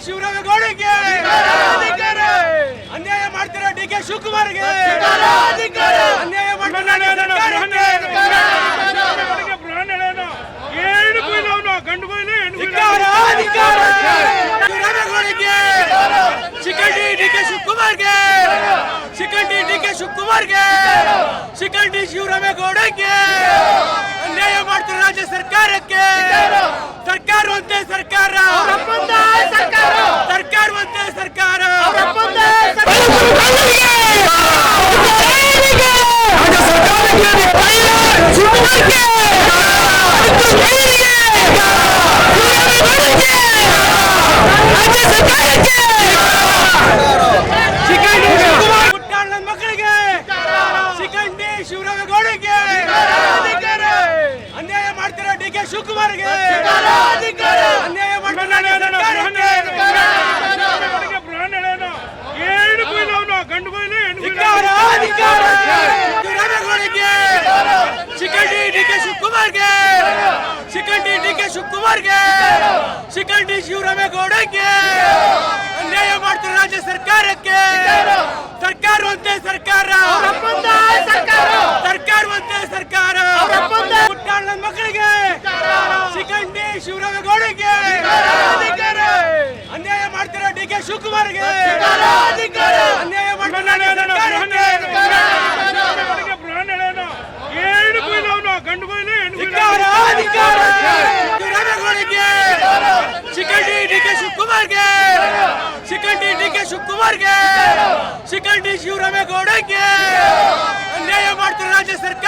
ಶಿವರಾಮೇಗೌಡಗೆ ಅನ್ಯಾಯ ಮಾಡ್ತಿರೋ D K ಶಿವಕುಮಾರ್ಗೆ! ಅನ್ಯಾಯ ಶಿವರಾಮೇಗೌಡಗೆ ಚಿಕಂಡಿ ಡಿ ಕೆ ಶಿವಕುಮಾರ್ಗೆ! ಚಿಕಂಡಿ ಡಿ ಕೆ ಶಿವಕುಮಾರ್ಗೆ! ಚಿಕಂಡಿ ಶಿವರಾಮೇಗೌಡಗೆ ಸರ್ಕಾರ್ಗೆ ಶಿಖಂಡಿ ಶಿವರಾಮೇಗೌಡಕ್ಕೆ ಅನ್ಯಾಯ ಮಾಡ್ತಾರೆ ರಾಜ್ಯ ಸರ್ಕಾರಕ್ಕೆ! ಸರ್ಕಾರವಂತೆ ಸರ್ಕಾರ! ಸರ್ಕಾರ! ಸರ್ಕಾರವಂತೆ ಸರ್ಕಾರ! ನನ್ನ ಮಕ್ಕಳಿಗೆ! ಶಿಖಂಡಿ ಶಿವರಾಮೇಗೌಡಕ್ಕೆ ಅನ್ಯಾಯ ಮಾಡ್ತಾರೆ ಡಿ ಕೆ ಶಿವಕುಮಾರ್ಗೆ! ಅನ್ಯಾಯ ಮಾಡ್ತಾರೆ ರಾಜ್ಯ ಸರ್ಕಾರ